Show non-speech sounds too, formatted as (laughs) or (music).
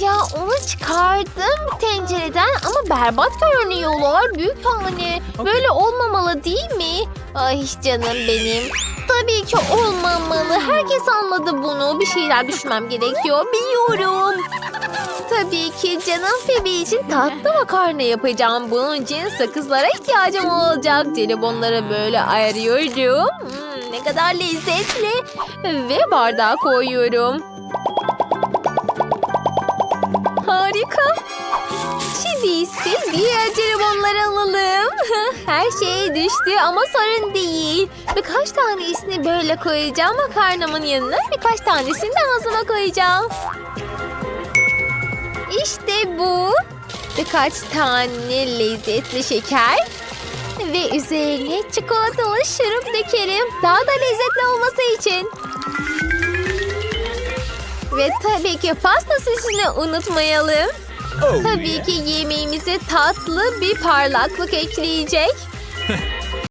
Ya onu çıkardım tencereden ama berbat görünüyorlar büyük anne. Böyle olmamalı değil mi? Ay canım benim. Tabii ki olmamalı. Herkes anladı bunu. Bir şeyler düşünmem gerekiyor. Biliyorum. Tabii ki canım Phoebe için tatlı makarna yapacağım. Bunun için sakızlara ihtiyacım olacak. Jelibonları böyle ayırıyorum. Hmm, ne kadar lezzetli. Ve bardağa koyuyorum. Harika. Şimdi ise diğer jelibonları alalım. (laughs) Her şey düştü ama sorun değil. Birkaç tanesini böyle koyacağım makarnamın yanına. Birkaç tanesini de ağzıma koyacağım. İşte bu. Birkaç tane lezzetli şeker. Ve üzerine çikolatalı şurup dökerim. Daha da lezzetli olması için. Ve tabii ki pasta sosunu unutmayalım. Oh, Tabii ki yemeğimize tatlı bir parlaklık ekleyecek. (laughs)